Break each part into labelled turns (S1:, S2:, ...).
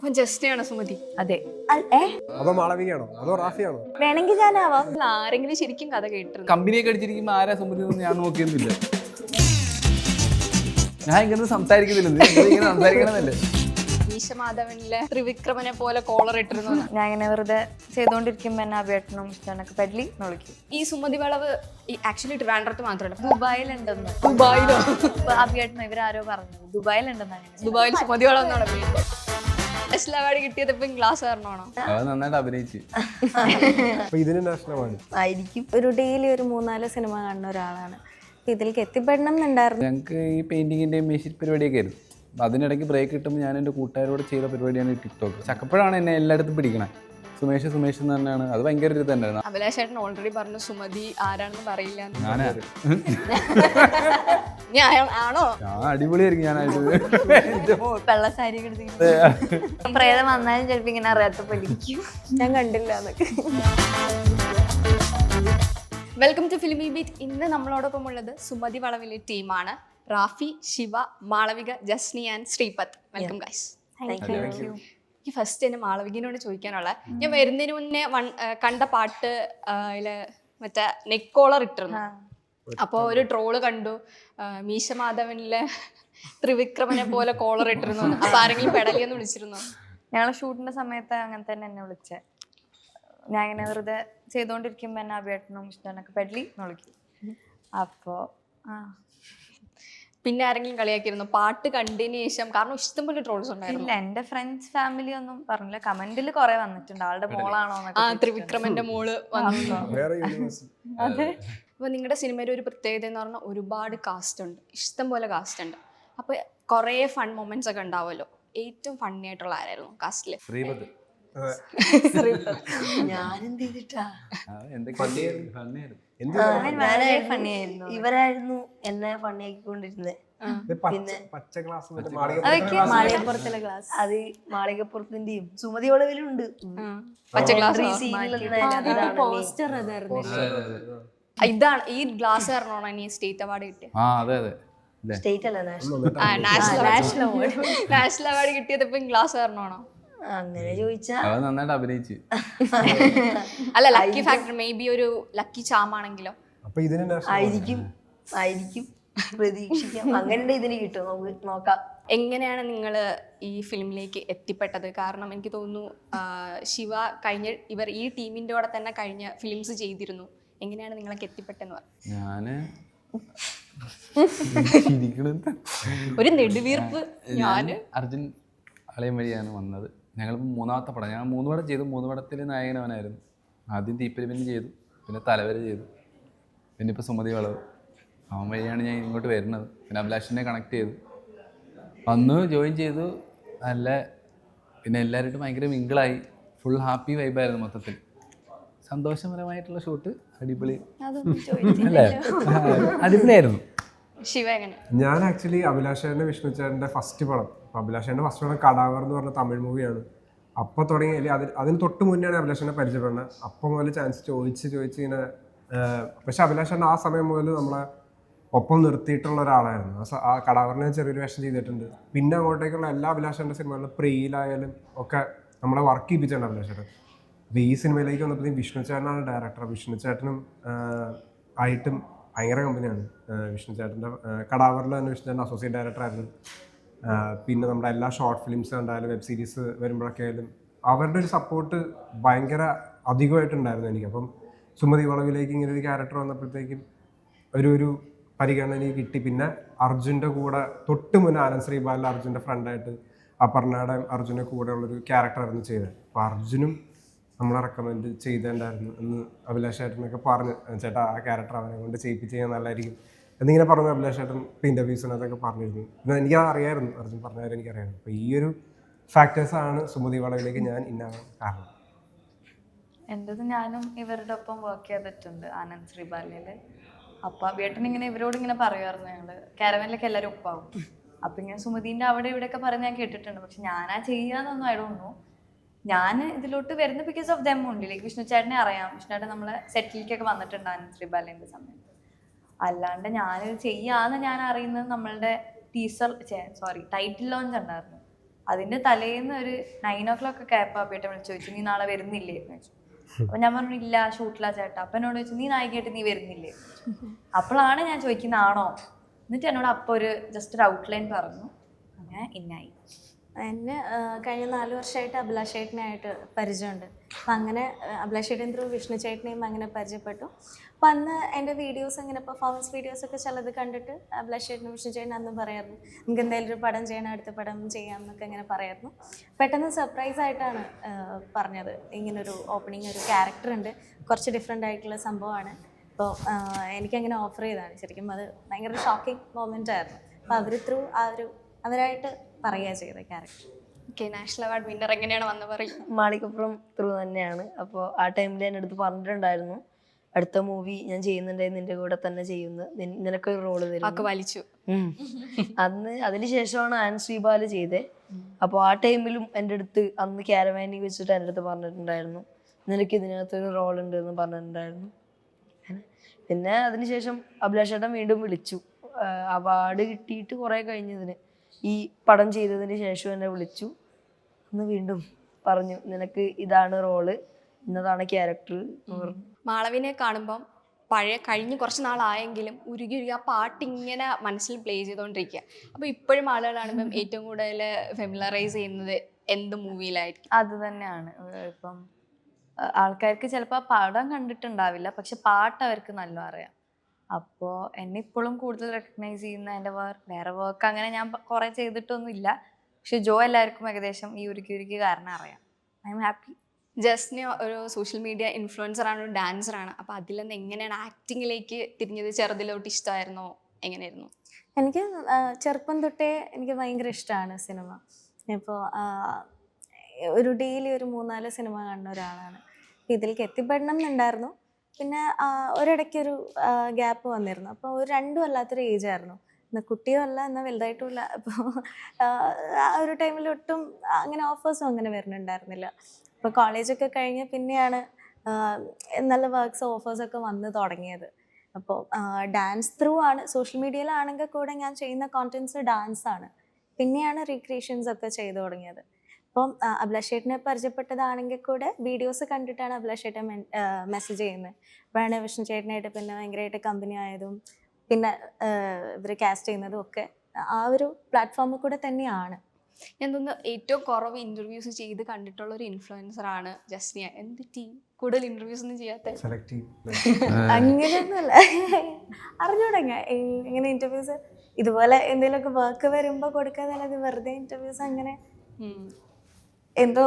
S1: അപ്പം ജസ്റ്റിനെയാണോ സുമതി?
S2: അതെ.
S3: അതോ മാളവികയാണോ? അതോ റാഫിയാണോ?
S2: വേണമെങ്കിൽ ഞാനാവാം.
S1: ആരെങ്കിലും ശരിക്കും കഥ കേട്ടിരുന്നു?
S4: കമ്പനിയൊക്കെ അടിച്ചിരിക്കുമ്പോൾ ആരാ സുമതി എന്ന് ഞാൻ നോക്കിയൊന്നുമില്ല. ഞാൻ ഇങ്ങനെ സംസാരിക്കുന്നില്ല. നീ ഇങ്ങനെ സംസാരിക്കണമെന്നല്ലേ
S1: ഈശമാധവനിലെ ത്രിവിക്രമനെ പോലെ കോളർ ഇട്ടിരുന്നു.
S2: ഞാൻ ഇങ്ങനെ വെറുതെ ചെയ്തുകൊണ്ടിരിക്കുമ്പോൾ എന്നെ അഭിയേട്ടനും ഇഷ്ടനൊക്കെ പെഡലി
S1: ഈ സുമതി വളവ് ഈ ആക്ച്വലി ട്രിവാൻഡ്രത്ത് മാത്രമല്ല.
S2: ദുബായിലുണ്ടെന്ന്.
S1: ദുബായിലോ?
S2: അഭിയേട്ടനും ഇവരാരോ പറഞ്ഞു. ദുബായിലുണ്ടെന്നാണ്
S1: ദുബായിൽ സുമതി വളവ് എന്നാണ് ടെസ്ല അവാർഡ് കിട്ടിയത് ഇപ്പം ഗ്ലാസ് കാരണമാണോ
S4: നന്നായിട്ട് അഭിനയിച്ച്.
S3: അപ്പൊ ഇതിന് നാഷണൽ അവാർഡ്
S5: ആയിരിക്കും. ഒരു ഡെയിലി ഒരു മൂന്നാൽ സിനിമ കാണുന്ന ഒരാളാണ്. അപ്പൊ ഇതിലേക്ക് എത്തിപ്പെടണം എന്നുണ്ടായിരുന്നു.
S4: ഞങ്ങൾക്ക് ഈ പെയിന്റിങ്ങിന്റെ മെഷീൻ പരിപാടിയൊക്കെ ആയിരുന്നു. അതിനിടയ്ക്ക് ബ്രേക്ക് കിട്ടുമ്പോൾ ഞാൻ എന്റെ കൂട്ടുകാരോട് ചെയ്ത പരിപാടിയാണ് ടിക്ടോക്ക് ചക്കപ്പഴാണ് എന്നെ എല്ലായിടത്തും പിടിക്കണേ. സുമേഷ് സുമേഷ് എന്ന് തന്നെയാണ്. അത് ഭയങ്കര ഒരു തന്നെയാണ്
S1: അഭിലാഷ് ചേട്ടൻ ഓൾറെഡി പറഞ്ഞു സുമതി ആരാണെന്ന് പറയില്ല എന്ന്.
S4: ഞാനാ?
S1: ആണോ?
S4: ഞാൻ അടിപൊളിയായിരിക്കും ഞാനായിട്ട്. മോൻ.
S2: പ്രേതം വന്നാലും ചിലപ്പോ ഇങ്ങനെ അറിയാത്ത പഠിക്കും
S5: ഞാൻ കണ്ടില്ല എന്നൊക്കെ.
S1: വെൽക്കം ടു ഫിലിമി ബീറ്റ് ഇന്ന് നമ്മളോടൊപ്പം ഉള്ളത് സുമതി വളവിലെ ടീമാണ്. Rafi Shiva Malavika Jasni and Sreepath welcome guys ഈ ഫസ്റ്റ് തന്നെ മാളവികനോട് ചോദിക്കാനുള്ള ഞാൻ വരുന്നതിന് മുന്നേ വൺ കണ്ട പാട്ട് അതിൽ മറ്റേ നെക്കോളർ ഇട്ടിരുന്നു. അപ്പോൾ ഒരു ട്രോൾ കണ്ടു. മീശ മാധവനിലെ ത്രിവിക്രമനെ പോലെ കോളർ ഇട്ടിരുന്നു. എന്ന്. അപ്പൊ ആരെങ്കിലും പെടലിയെന്ന് വിളിച്ചിരുന്നു?
S2: ഞങ്ങളെ ഷൂട്ടിന്റെ സമയത്ത് അങ്ങനെ തന്നെ എന്നെ വിളിച്ചേ. ഞാൻ ഇങ്ങനെ വെറുതെ ചെയ്തുകൊണ്ടിരിക്കുമ്പോൾ എന്നെ അഭിയേട്ടനും എന്നൊക്കെ പെടലി വിളിക്കും. അപ്പോ ആ.
S1: പിന്നെ ആരെങ്കിലും കളിയാക്കിയിരുന്നു? പാട്ട് കണ്ടതിന് ശേഷം. കാരണം ഇഷ്ടംപോലെ ട്രോൾസ് ഉണ്ടായിരുന്നു.
S2: ഇല്ല എന്റെ ഫ്രണ്ട്സ് ഫാമിലി ഒന്നും പറഞ്ഞില്ല. കമന്റിൽ കുറെ വന്നിട്ടുണ്ട്. ആളുടെ മോളാണോ
S1: ആ ത്രിവിക്രമന്റെ മോൾ അതെ.
S3: അപ്പൊ യൂണിവേഴ്സ്
S1: അപ്പോൾ നിങ്ങളുടെ സിനിമയുടെ ഒരു പ്രത്യേകത എന്ന് പറഞ്ഞാൽ ഒരുപാട് കാസ്റ്റ് ഉണ്ട്. ഇഷ്ടം പോലെ കാസ്റ്റ് ഉണ്ട്. അപ്പൊ കുറേ ഫൺ മൊമെന്റ്സ് ഒക്കെ ഉണ്ടാവുമല്ലോ. ഏറ്റവും ഫണ്ണി ആയിട്ടുള്ള ആരായിരുന്നു കാസ്റ്റിൽ
S4: ഞാൻ
S5: ഞാനെന്ത് ചെയ്തിട്ടാ?
S4: എന്തൊക്കെ
S5: ഇവരായിരുന്നു എന്നെ പണിയാക്കിക്കൊണ്ടിരുന്നത്
S3: ഇത് പച്ച
S2: അതൊക്കെ
S5: മാളികപ്പുറത്തിലെ ക്ലാസ് അത് മാളികപ്പുറത്തിന്റെയും സുമതി ഒളവിലുണ്ട്
S1: പച്ച ഗ്ലാസ്
S5: പോസ്റ്റർ
S1: ഇതാണ് ഈ ഗ്ലാസ് കാരണമാണ് ഇനി സ്റ്റേറ്റ് അവാർഡ് കിട്ടിയത്
S4: ആ അതെ അതെ.
S5: സ്റ്റേറ്റ് അല്ല national
S1: national award national award കിട്ടിയത് ഇപ്പം ഗ്ലാസ് കാരണമാണോ
S5: അങ്ങനെ ചോദിച്ചാ
S4: അവൻ നന്നായിട്ട് അഭിനയിച്ച്.
S1: അല്ല ലക്കി ഫാക്ടർ മേ ബി ഒരു ലക്കി ചാമാണെങ്കിലോ
S3: അപ്പൊ ഇതിന് നാഷണൽ
S5: ആയിരിക്കും ആയിരിക്കും. പ്രതീക്ഷിക്കാം. അങ്ങനെ ഇതിന് കിട്ടും. നമുക്ക് നോക്കാം.
S1: എങ്ങനെയാണ് നിങ്ങൾ ഈ ഫിലിമിലേക്ക് എത്തിപ്പെട്ടത്? കാരണം എനിക്ക് തോന്നുന്നു ആ, ശിവ കഴിഞ്ഞ ഇവർ ഈ ടീമിന്റെ കൂടെ തന്നെ കഴിഞ്ഞ ഫിലിംസ് ചെയ്തിരുന്നു. എങ്ങനെയാണ് നിങ്ങളൊക്കെ എത്തിപ്പെട്ടെന്ന് പറഞ്ഞു
S4: ഞാൻ ഇരിക്കണത്
S1: ഒരു നെടുവീർപ്പ്.
S4: ഞാൻ? അർജുൻ അളയം വഴിയാണ് വന്നത്. ഞങ്ങൾ മൂന്നാമത്തെ പടം. ഞാൻ മൂന്ന് പടം ചെയ്തു. മൂന്ന് പടത്തിൽ നായകനവനായിരുന്നു ആദ്യം തീപ്പരിപ്പിന് ചെയ്തു. പിന്നെ തലവര ചെയ്തു. പിന്നെ ഇപ്പോൾ സുമതി വളവ്. അവൻ വഴിയാണ് ഞാൻ ഇങ്ങോട്ട് വരുന്നത്. പിന്നെ അഭിലാഷിനെ കണക്ട് ചെയ്തു. വന്നു ജോയിൻ ചെയ്തു. നല്ല പിന്നെ എല്ലാവരുമായിട്ടും ഭയങ്കര മിങ്കിളായി ഫുൾ ഹാപ്പി വൈബായിരുന്നു മൊത്തത്തിൽ. സന്തോഷപരമായിട്ടുള്ള ഷൂട്ട് അടിപൊളി. അല്ലേ? അടിപൊളിയായിരുന്നു.
S3: ഞാൻ ആക്ച്വലി അഭിലാഷേന്റെ വിഷ്ണു ചേട്ടന്റെ ഫസ്റ്റ് പടം. അപ്പൊ അഭിലാഷേന്റെ ഫസ്റ്റ് പടം കടാവർ എന്ന് പറഞ്ഞ തമിഴ് മൂവിയാണ്. അപ്പൊ തുടങ്ങി അതിന് അതിന് തൊട്ട് മുന്നെയാണ് അഭിലാഷനെ പരിചയപ്പെടുന്നത്. അപ്പൊ മുതൽ ചാൻസ് ചോദിച്ച് ചോദിച്ച് ഇങ്ങനെ പക്ഷെ അഭിലാഷേട്ടൻ ആ സമയം മുതൽ നമ്മളെ ഒപ്പം നിർത്തിയിട്ടുള്ള ഒരാളായിരുന്നു. ആ കടാവറിനെ ചെറിയൊരു വേഷം ചെയ്തിട്ടുണ്ട്. പിന്നെ അങ്ങോട്ടേക്കുള്ള എല്ലാ അഭിലാഷന്റെ സിനിമകളിലും പ്രിയിലായാലും ഒക്കെ നമ്മളെ വർക്ക് ചെയ്യിപ്പിച്ചിട്ടുണ്ട് അഭിലാഷേട്ടൻ. അപ്പോൾ ഈ സിനിമയിലേക്ക് വന്നപ്പോഴത്തേക്കും വിഷ്ണു ചേട്ടനാണ് ഡയറക്ടർ വിഷ്ണു ചേട്ടനും ആയിട്ടും ഭയങ്കര കമ്പനിയാണ് വിഷ്ണു ചേട്ടന്റെ കടാവറിൽ തന്നെ വിഷ്ണു ചേട്ടൻ അസോസിയേറ്റ് ഡയറക്ടറായിരുന്നു പിന്നെ നമ്മുടെ എല്ലാ ഷോർട്ട് ഫിലിംസ് കണ്ടാലും വെബ് സീരീസ് വരുമ്പോഴൊക്കെ ആയാലും അവരുടെ ഒരു സപ്പോർട്ട് ഭയങ്കര അധികമായിട്ടുണ്ടായിരുന്നു എനിക്ക്. അപ്പം സുമതി വളവിലേക്ക് ഇങ്ങനെ ഒരു ക്യാരക്ടർ വന്നപ്പോഴത്തേക്കും ഒരു ഒരു പരിഗണന എനിക്ക് കിട്ടി. പിന്നെ അർജുന്റെ കൂടെ തൊട്ട് മുന്നേ ആനന്ദ് ശ്രീബാലിൽ അർജുന്റെ ഫ്രണ്ടായിട്ട് അപർണയുടെ അർജുന്റെ കൂടെയുള്ളൊരു ക്യാരക്ടറായിരുന്നു ചെയ്തത്. അപ്പോൾ അർജുനും നമ്മളെ റെക്കമെൻഡ് ചെയ്തിട്ടുണ്ടായിരുന്നു എന്ന് അഭിലാഷ് ചേട്ടനൊക്കെ പറഞ്ഞു. ചേട്ടാ ആ ക്യാരക്ടർ അവനെ കൊണ്ട് ചെയ്യിപ്പിച്ച് കഴിഞ്ഞാൽ നല്ലതായിരിക്കും. എന്നിങ്ങനെ പറഞ്ഞു അഭിലാഷ് ചേട്ടൻ ഇപ്പോൾ ഇന്റർവ്യൂസിനകത്തൊക്കെ പറഞ്ഞിരുന്നു. പിന്നെ എനിക്ക് അറിയായിരുന്നു അർജുൻ പറഞ്ഞ കാര്യം എനിക്കറിയായിരുന്നു. അപ്പോൾ ഈ ഒരു ഫാക്ടേഴ്സാണ് സുമതി വളവിലേക്ക് ഞാൻ ഇന്നാകാൻ കാരണം.
S2: എന്റെത് ഞാനും ഇവരുടെ ഒപ്പം വർക്ക് ചെയ്തിട്ടുണ്ട് ആനന്ദ് ശ്രീബാലിയിൽ അപ്പൊ വീട്ടിൽ ഇങ്ങനെ ഇവരോട് ഇങ്ങനെ പറയുമായിരുന്നു ഞങ്ങൾ. കാരവനിലൊക്കെ എല്ലാവരും ഒപ്പാവും. അപ്പൊ ഇങ്ങനെ സുമതിന്റെ അവിടെ ഇവിടെയൊക്കെ പറഞ്ഞ് ഞാൻ കേട്ടിട്ടുണ്ട്. പക്ഷെ ഞാനാ ചെയ്യാന്നൊന്നും ആയിടുന്നു ഞാൻ ഇതിലോട്ട് വരുന്ന ബിക്കോസ് ഓഫ് ദം ഉണ്ട് ലൈക്ക് വിഷ്ണു ചേട്ടനെ അറിയാം. വിഷ്ണു ചേട്ടൻ നമ്മളെ സെറ്റിലേക്കൊക്കെ വന്നിട്ടുണ്ട് ആനന്ദ് ശ്രീബാലിന്റെ സമയത്ത്. അല്ലാണ്ട് ഞാൻ ചെയ്യാന്ന് ഞാൻ അറിയുന്നത് നമ്മളുടെ ടീസർ സോറി ടൈറ്റിൽ ലോഞ്ച് ഉണ്ടായിരുന്നു. അതിന്റെ തലേന്ന് ഒരു നയൻ ഓ ക്ലോക്ക് ഒക്കെ ആയപ്പോൾ അപ്പിയേട്ടൻ വിളിച്ചു. ചോദിച്ചു നീ നാളെ വരുന്നില്ലേ? എന്ന് ചോദിച്ചു. അപ്പൊ ഞാൻ പറഞ്ഞു ഇല്ല ഷൂട്ടിലാ ചേട്ടാ. അപ്പൊ എന്നോട് ചോദിച്ചു നീ നായികയായിട്ട് നീ വരുന്നില്ലേ? അപ്പോഴാണ് ഞാൻ ചോദിക്കുന്നത് ആണോ? എന്നിട്ട് എന്നോട് അപ്പൊ ഒരു ജസ്റ്റ് ഒരു ഔട്ട്ലൈൻ പറഞ്ഞു. അങ്ങനെ ഇന്നായി.
S5: എന്നെ കഴിഞ്ഞ നാല് വർഷമായിട്ട് അഭിലാഷ് ചേട്ടനായിട്ട് പരിചയമുണ്ട്. അപ്പം അങ്ങനെ അഭിലാഷേട്ടൻ ത്രൂ വിഷ്ണു ചേട്ടനെയും അങ്ങനെ പരിചയപ്പെട്ടു. അപ്പം അന്ന് എന്റെ വീഡിയോസ് അങ്ങനെ പെർഫോമൻസ് വീഡിയോസ് ഒക്കെ ചിലത് കണ്ടിട്ട് അഭിലാഷ് ചേട്ടനും വിഷ്ണു ചേട്ടനും അന്ന് പറയായിരുന്നു. നമുക്ക് എന്തെങ്കിലും ഒരു പടം ചെയ്യണം അടുത്ത പടം ചെയ്യാം എന്നൊക്കെ ഇങ്ങനെ പറയായിരുന്നു. പെട്ടെന്ന് സർപ്രൈസ് ആയിട്ടാണ് പറഞ്ഞത്. ഇങ്ങനൊരു ഓപ്പണിങ് ഒരു ക്യാരക്ടർ ഉണ്ട്. കുറച്ച് ഡിഫറെന്റ് ആയിട്ടുള്ള സംഭവമാണ്. അപ്പോൾ എനിക്കങ്ങനെ ഓഫർ ചെയ്തതാണ്. ശരിക്കും അത് ഭയങ്കര ഷോക്കിംഗ് മൊമെന്റ് ആയിരുന്നു. അപ്പോൾ അവർ ത്രൂ ആ ഒരു അവരായിട്ട് പറയുക ചെയ്ത character.
S1: Okay national award winner എങ്ങനെയാണ് വന്ന് പറയും
S6: മാളികപ്പുറം ത്രൂ തന്നെയാണ്. അപ്പോൾ ആ ടൈമിൽ എന്റെ അടുത്ത് പറഞ്ഞിട്ടുണ്ടായിരുന്നു. അടുത്ത മൂവി ഞാൻ ചെയ്യുന്നുണ്ടായി നിന്റെ കൂടെ തന്നെ ചെയ്യുന്നു നിനക്കൊരു റോൾ തരും
S1: വലിച്ചു.
S6: അന്ന് അതിന് ശേഷമാണ് ആൻ ശ്രീപാൽ ചെയ്തേ. അപ്പോൾ ആ ടൈമിലും എന്റെ അടുത്ത് അന്ന് ക്യാരവാനിൽ വെച്ചിട്ട് എന്റെ അടുത്ത് പറഞ്ഞിട്ടുണ്ടായിരുന്നു. നിനക്ക് ഇതിനകത്തൊരു റോൾ ഉണ്ട് എന്ന് പറഞ്ഞിട്ടുണ്ടായിരുന്നു. പിന്നെ അതിനുശേഷം അഭിലാഷേട്ടൻ വീണ്ടും വിളിച്ചു. അവാർഡ് കിട്ടിയിട്ട് കുറേ കഴിഞ്ഞതിന് ഈ പടം ചെയ്തതിന് ശേഷം എന്നെ വിളിച്ചു. ഒന്ന് വീണ്ടും പറഞ്ഞു നിനക്ക് ഇതാണ് റോൾ ഇന്നതാണ് ക്യാരക്ടർ.
S1: മാളവിനെ കാണുമ്പം പഴയ കഴിഞ്ഞ് കുറച്ച് നാളായെങ്കിലും ഉരുകി ഉരുകി ആ പാട്ട് ഇങ്ങനെ മനസ്സിൽ പ്ലേ ചെയ്തുകൊണ്ടിരിക്കുക. അപ്പോൾ ഇപ്പോഴും ആളുകൾ കാണുമ്പം ഏറ്റവും കൂടുതൽ ഫെമിലറൈസ് ചെയ്യുന്നത് എന്ത് മൂവിയിലായിരിക്കും
S2: അത് തന്നെയാണ്. ഇപ്പം ആൾക്കാർക്ക് ചിലപ്പോൾ പടം കണ്ടിട്ടുണ്ടാവില്ല പക്ഷെ പാട്ട് അവർക്ക് നല്ല അറിയാം. അപ്പോൾ എന്നെ ഇപ്പോഴും കൂടുതൽ റെക്കഗ്നൈസ് ചെയ്യുന്ന എന്റെ വർക്ക് വേറെ വർക്ക് അങ്ങനെ ഞാൻ കുറേ ചെയ്തിട്ടൊന്നുമില്ല. പക്ഷെ ജോ എല്ലാവർക്കും ഏകദേശം ഈ ഉരുക്കി ഉരുക്കി കാരണം അറിയാം. ഐ എം ഹാപ്പി
S1: ജസ്റ്റിന് ഒരു സോഷ്യൽ മീഡിയ ഇൻഫ്ലുവൻസർ ആണ് ഒരു ആണ്. അപ്പോൾ അതിൽ നിന്ന് എങ്ങനെയാണ് ആക്ടിങ്ങിലേക്ക് തിരിഞ്ഞത്? ചെറുതിലോട്ട് ഇഷ്ടമായിരുന്നോ? എങ്ങനെയായിരുന്നു?
S5: എനിക്ക് ചെറുപ്പം തൊട്ടേ എനിക്ക് ഭയങ്കര ഇഷ്ടമാണ് സിനിമ. ഇപ്പോൾ ഒരു ഡെയിലി ഒരു മൂന്നാൽ സിനിമ കാണുന്ന ഒരാളാണ്. ഇതിലേക്ക് എത്തിപ്പെടണം എന്നുണ്ടായിരുന്നു. പിന്നെ ഒരിടയ്ക്ക് ഒരു ഗ്യാപ്പ് വന്നിരുന്നു. അപ്പോൾ ഒരു രണ്ടും അല്ലാത്തൊരു ഏജ് ആയിരുന്നു. എന്നാൽ കുട്ടിയോ അല്ല എന്നാൽ വലുതായിട്ടുമില്ല അപ്പോൾ ആ ഒരു ടൈമിൽ ഒട്ടും അങ്ങനെ ഓഫേഴ്സും അങ്ങനെ വരുന്നുണ്ടായിരുന്നില്ല. അപ്പോൾ കോളേജൊക്കെ കഴിഞ്ഞ് പിന്നെയാണ് നല്ല വർക്ക്സ് ഓഫേഴ്സൊക്കെ വന്ന് തുടങ്ങിയത്. അപ്പോൾ ഡാൻസ് ത്രൂ ആണ്. സോഷ്യൽ മീഡിയയിലാണെങ്കിൽ കൂടെ ഞാൻ ചെയ്യുന്ന കോണ്ടൻസ് ആണ്. പിന്നെയാണ് റീക്രിയേഷൻസ് ഒക്കെ ചെയ്തു തുടങ്ങിയത്. അപ്പം അഭിലാഷേട്ടനെ അഭിലാഷ് പരിചയപ്പെട്ടതാണെങ്കിൽ കൂടെ വീഡിയോസ് കണ്ടിട്ടാണ് അഭിലാഷേട്ടൻ മെസ്സേജ് ചെയ്യുന്നത്. അപ്പോഴാണ് വിഷ്ണു ചേട്ടനായിട്ട് പിന്നെ ഭയങ്കരമായിട്ട് കമ്പനി ആയതും പിന്നെ ഇവർ കാസ്റ്റ് ചെയ്യുന്നതും ഒക്കെ ആ ഒരു പ്ലാറ്റ്ഫോമിൽ കൂടെ തന്നെയാണ്.
S1: ഞാൻ തോന്നുന്നു ഏറ്റവും കുറവ് ഇന്റർവ്യൂസ് ചെയ്ത് കണ്ടിട്ടുള്ള ഒരു ഇൻഫ്ലുവൻസർ ആണ് ജസ്നിയ. എന്ത് ടീ കൂടുതൽ ഇന്റർവ്യൂസ് ഒന്നും ചെയ്യാത്ത.
S5: അങ്ങനെയൊന്നുമല്ല. അറിഞ്ഞൂടങ്ങ? ഇങ്ങനെ ഇന്റർവ്യൂസ് ഇതുപോലെ എന്തെങ്കിലുമൊക്കെ വർക്ക് വരുമ്പോൾ കൊടുക്കാതെ വെറുതെ ഇന്റർവ്യൂസ് അങ്ങനെ എന്തോ?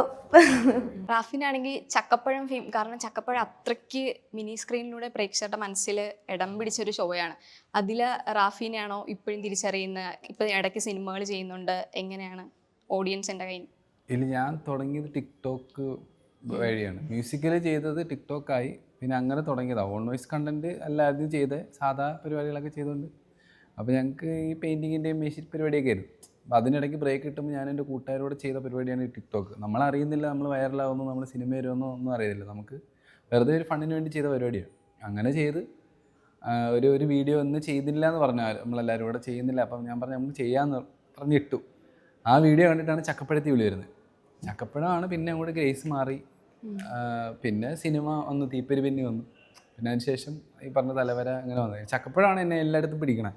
S1: റാഫിനാണെങ്കിൽ ചക്കപ്പഴം ഫീം കാരണം ചക്കപ്പഴം അത്രയ്ക്ക് മിനി സ്ക്രീനിലൂടെ പ്രേക്ഷകരുടെ മനസ്സിൽ ഇടം പിടിച്ചൊരു ഷോയാണ്. അതിൽ റാഫിനെയാണോ ഇപ്പോഴും തിരിച്ചറിയുന്ന ഇപ്പം ഇടയ്ക്ക് സിനിമകൾ ചെയ്യുന്നുണ്ട് എങ്ങനെയാണ് ഓഡിയൻസിന്റെ കയ്യിൽ?
S4: ഇതിൽ ഞാൻ തുടങ്ങിയത് ടിക്ടോക്ക് വഴിയാണ്. മ്യൂസിക്കൽ ചെയ്തത് ടിക്ടോക്കായി പിന്നെ അങ്ങനെ തുടങ്ങിയതാണ് ഓൺ വോയിസ് കണ്ടന്റ് അല്ലാതെ ചെയ്ത് സാധാ പരിപാടികളൊക്കെ ചെയ്തുകൊണ്ട്. അപ്പോൾ ഞങ്ങൾക്ക് ഈ പെയിന്റിങ്ങിന്റെയും മെഷീൻ പരിപാടിയൊക്കെ ആയിരുന്നു. അതിനിടയ്ക്ക് ബ്രേക്ക് കിട്ടുമ്പോൾ ഞാൻ എന്റെ കൂട്ടുകാരോട് ചെയ്ത പരിപാടിയാണ് ഈ ടിക്ടോക്ക്. നമ്മൾ അറിയുന്നില്ല നമ്മൾ വൈറലാവുന്നു നമ്മൾ സിനിമ വരുമെന്നോ ഒന്നും അറിയുന്നില്ല നമുക്ക് വെറുതെ ഒരു ഫണ്ടിന് വേണ്ടി ചെയ്ത പരിപാടിയാണ്. അങ്ങനെ ചെയ്ത് ഒരു ഒരു വീഡിയോ ഒന്നും ചെയ്തില്ല എന്ന് പറഞ്ഞാൽ നമ്മളെല്ലാവരും കൂടെ ചെയ്യുന്നില്ല. അപ്പം ഞാൻ പറഞ്ഞു നമുക്ക് ചെയ്യാമെന്ന് പറഞ്ഞിട്ടു ആ വീഡിയോ കണ്ടിട്ടാണ് ചക്കപ്പഴത്തി വിളി വരുന്നത്. ചക്കപ്പഴമാണ് പിന്നെ അങ്ങോട്ട് ഗ്രേസ് മാറി. പിന്നെ സിനിമ ഒന്ന് തീപ്പരി പിന്നെ വന്നു. പിന്നെ അതിനുശേഷം ഈ പറഞ്ഞ തലവര അങ്ങനെ വന്നത്. ചക്കപ്പോഴാണ് എന്നെ എല്ലായിടത്തും പിടിക്കണേ.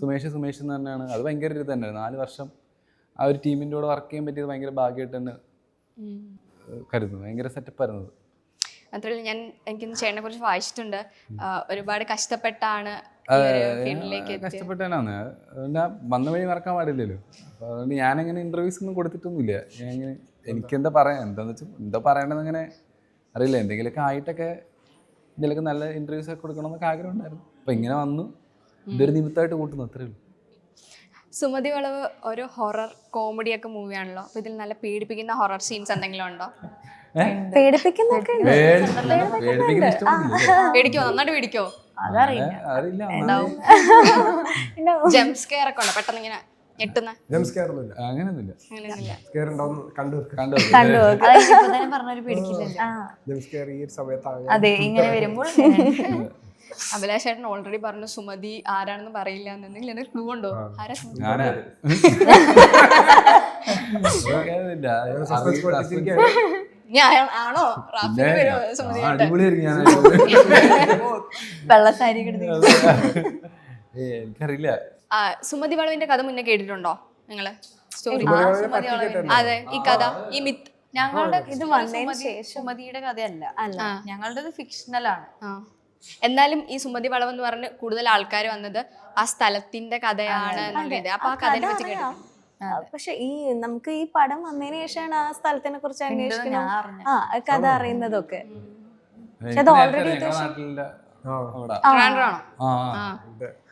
S4: സുമേഷ് സുമേഷ് എന്ന് തന്നെയാണ്. അത് ഭയങ്കര ഒരു തന്നെ നാല് വർഷം ആ ഒരു ടീമിന്റെ കൂടെ വർക്ക് ചെയ്യാൻ പറ്റിയത് ഭയങ്കര ഭാഗ്യമായിട്ട് തന്നെ കരുതുന്നു. ഭയങ്കര സെറ്റപ്പായിരുന്നു ആയിരുന്നത്
S1: മാത്രമല്ല ഞാൻ എനിക്ക് ചേട്ടനെ കുറിച്ച് വായിച്ചിട്ടുണ്ട്. ഒരുപാട് കഷ്ടപ്പെട്ടാണ്
S4: ഞാൻ കഷ്ടപ്പെട്ടാണ് അതുകൊണ്ട് വന്ന വഴി മറക്കാൻ പാടില്ലല്ലോ. അതുകൊണ്ട് അതുകൊണ്ട് ഞാനങ്ങനെ ഇന്റർവ്യൂസ് ഒന്നും കൊടുത്തിട്ടൊന്നുമില്ല. ഞാൻ എനിക്ക് എന്താ പറയാ? എന്താന്ന് വെച്ചാൽ എന്താ പറയണമെന്ന് അങ്ങനെ അറിയില്ല. എന്തെങ്കിലുമൊക്കെ ആയിട്ടൊക്കെ എന്തെങ്കിലുമൊക്കെ നല്ല ഇന്റർവ്യൂസ് ഒക്കെ കൊടുക്കണമെന്നൊക്കെ ആഗ്രഹം ഉണ്ടായിരുന്നു അപ്പോൾ ഇങ്ങനെ വന്നു. ഇതൊരു നിമിത്തമായിട്ട് കൂട്ടുന്നു അത്രേ ഉള്ളൂ.
S1: സുമതി വളവ് ഒരു ഹൊറർ കോമഡി ഒക്കെ മൂവിയാണല്ലോ അപ്പോൾ ഇതിൽ നല്ല പേടിപ്പിക്കുന്ന ഹൊറർ സീൻസ് എന്തെങ്കിലും ഉണ്ടോ?
S5: പേടിപ്പിക്കുന്നൊക്കെ ഉണ്ട്.
S4: പേടിപ്പിക്കുന്ന ഇഷ്ടമൊന്നുമില്ല.
S1: പേടിക്കോ നന്നായിട്ട് പേടിക്കോ
S2: അതറിയില്ല. ഉണ്ടാവും.
S1: ഒക്കെ ഉണ്ടോ? പെട്ടെന്ന് ഇങ്ങനെ ഞെട്ടുന്ന?
S4: അങ്ങനെയൊന്നുമില്ല.
S3: സ്കെയർ ഉണ്ടാവും കണ്ടു
S4: കണ്ടു
S2: പറഞ്ഞൊരു
S3: ഈ
S2: അതെ ഇങ്ങനെ വരുമ്പോൾ.
S1: അഭിലാഷ് ചേട്ടൻ ഓൾറെഡി പറഞ്ഞു സുമതി ആരാണെന്ന് പറയില്ല എന്നുണ്ടെങ്കിൽ എന്തെങ്കിലും ക്ലൂ ഉണ്ടോ? ആരാ സുമതി? ആണോ?
S2: വെള്ളസാരി
S4: എനിക്കറിയില്ല.
S1: സുമതി വളവിന്റെ കഥ മുന്നേ കേട്ടിട്ടുണ്ടോ നിങ്ങൾ? സ്റ്റോറി? അതെ ഈ കഥ ഈ മിത്ത്.
S2: ഞങ്ങളുടെ
S5: ഇത് വന്നതിന് ശേഷം.
S2: സുമതിയുടെ കഥയല്ല.
S5: അല്ല
S2: ഞങ്ങളുടെ ഫിക്ഷണൽ ആണ്.
S1: ആ. എന്നാലും ഈ സുമതി വളവ് എന്ന് പറഞ്ഞ് കൂടുതൽ ആൾക്കാർ വന്നത് ആ സ്ഥലത്തിന്റെ കഥയാണ് അപ്പൊ ആ കഥയെ പറ്റി കേട്ടു
S5: പക്ഷെ ഈ നമുക്ക് ഈ പടം വന്നതിന് ശേഷമാണ് ആ സ്ഥലത്തിനെ കുറിച്ച് അന്വേഷിക്കണം? ആ കഥ അറിയുന്നതൊക്കെ.
S4: ഓൾറെഡി
S5: അത്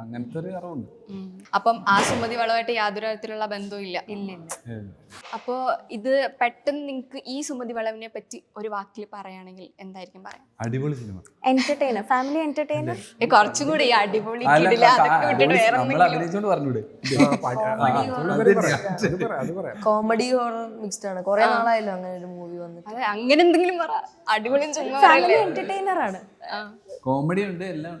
S4: അങ്ങനത്തെ ഒരു അറിവുണ്ട്.
S1: അപ്പം ആ സുമതി വളമായിട്ട് യാതൊരു തരത്തിലുള്ള ബന്ധവും ഇല്ല.
S2: ഇല്ല ഇല്ല.
S1: അപ്പോ ഇത് പെട്ടെന്ന് നിങ്ങൾക്ക് ഈ സുമതി വളവിനെ പറ്റി ഒരു വാക്കിൽ പറയുകയാണെങ്കിൽ എന്തായിരിക്കും പറയാം
S4: അടിപൊളി സിനിമ.
S5: എന്റർടൈനർ ഫാമിലി എന്റർടൈനർ
S1: കുറച്ചും കൂടി അടിപൊളി
S6: കോമഡി ഹോറർ മിക്സ്ഡ് ആണ്. കുറെ നാളായല്ലോ അങ്ങനെ ഒരു മൂവി വന്നിട്ട്.
S1: അതെ അങ്ങനെ എന്തെങ്കിലും പറ. അടിപൊളി
S5: ഫാമിലി
S1: പറയല്ലേ?
S5: എന്റർടൈനർ ആണ്.
S4: കോമഡി ഉണ്ട് എല്ലാം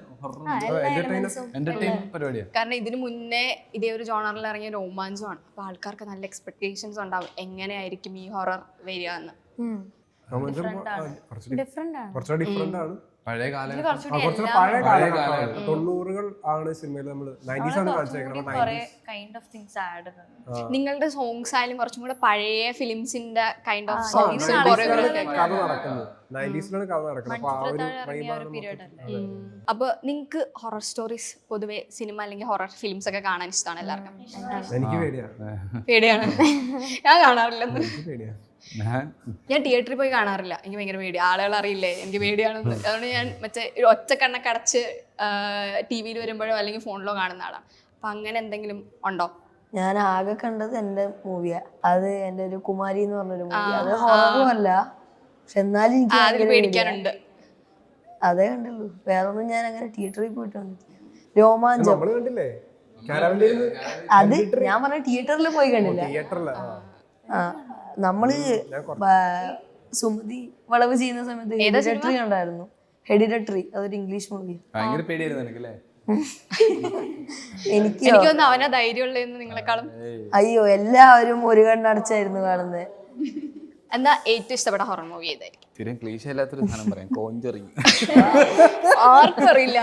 S1: കാരണം ഇതിനു മുന്നേ ഇതേ ഒരു ജോണറിൽ ഇറങ്ങിയ രോമാഞ്ചമാണ്. അപ്പൊ ആൾക്കാർക്ക് നല്ല എക്സ്പെക്ടേഷൻസ് ഉണ്ടാവും. എങ്ങനെയായിരിക്കും ഈ ഹൊറർ വരിക എന്ന്.
S5: ഡിഫറെന്റ് ആണ്.
S4: പഴയ
S3: തൊണ്ണൂറുകൾ ആണ് സിനിമയിൽ നമ്മൾ നയന്റീസ് ആണ് കാണിച്ചേക്കുന്നത് അപ്പൊ
S2: കുറെ
S3: 90s
S2: kind of things add
S1: നിങ്ങളുടെ സോങ്സ് ആയാലും കുറച്ചും കൂടെ പഴയ ഫിലിംസിന്റെ കൈൻഡ് ഓഫ് സോങ്സ്
S3: 90s ലാണ് കഥ നടക്കുന്നത്. നയന്റീസിലാണ് കഥ നടക്കുന്നത്. അപ്പൊ
S1: നിങ്ങൾക്ക് ഹൊറർ സ്റ്റോറീസ് പൊതുവെ സിനിമ അല്ലെങ്കിൽ ഹൊറർ ഫിലിംസ് ഒക്കെ കാണാൻ ഇഷ്ടമാണ് എല്ലാവർക്കും?
S3: എനിക്ക് പേടിയാണ്
S1: പേടിയാണ്. ഞാൻ കാണാറില്ലെന്ന്
S3: എനിക്ക് പേടിയാ.
S4: ഞാൻ
S1: തിയേറ്ററിൽ പോയി കാണാറില്ല. എനിക്ക് ഭയങ്കര പേടി. ആളുകൾ അറിയില്ലേ എനിക്ക് പേടിയാണെന്ന്. അതുകൊണ്ട് ഞാൻ മറ്റേ ഒരു ഒറ്റ കണ്ണൊക്കെ അടച്ച് ടി വിയിൽ വരുമ്പോഴോ അല്ലെങ്കിൽ ഫോണിലോ കാണുന്ന ആളാണ് അപ്പൊ അങ്ങനെ എന്തെങ്കിലും ഉണ്ടോ?
S6: ഞാൻ ആകെ കണ്ടത് എന്റെ മൂവിയാ അത് എന്റെ ഒരു കുമാരി എന്ന് പറഞ്ഞൊരു മൂവി അത് ഹോററും അല്ല. പക്ഷെ എന്നാലും എനിക്ക്
S1: പേടിക്കാനുണ്ട്
S6: അതേ കണ്ടുള്ളൂ. വേറെ ഒന്നും ഞാൻ അങ്ങനെ തിയേറ്ററിൽ പോയിട്ട് കണ്ടിട്ടില്ല. രോമാഞ്ചം. അത് ഞാൻ പറഞ്ഞ തിയേറ്ററിൽ പോയി കണ്ടില്ല. ആ. നമ്മൾ സുമതി വളവ് ചെയ്യുന്ന സമയത്ത് ഹെഡിഡട്രി ഉണ്ടായിരുന്നു. ഹെഡിഡട്രി അതൊരു ഇംഗ്ലീഷ് മൂവി.
S4: ഭയങ്കര പേടിയായിരുന്നു എനിക്കല്ലേ?
S6: എനിക്ക്
S1: അവനാ ധൈര്യമുള്ളതെന്ന് നിങ്ങളെക്കാളും.
S6: അയ്യോ എല്ലാവരും ഒരു കണ്ണടച്ചായിരുന്നു കാണുന്നത്
S1: എന്നാ ഏറ്റവും ഇഷ്ടപ്പെട്ട ഹൊറർ മൂവി ഏതായിരിക്കും?
S4: തീരെ ക്ലീശ ഇല്ലാത്തൊരു സാധനം പറയാം. കോഞ്ചറിങ്.
S1: ആർക്കും അറിയില്ല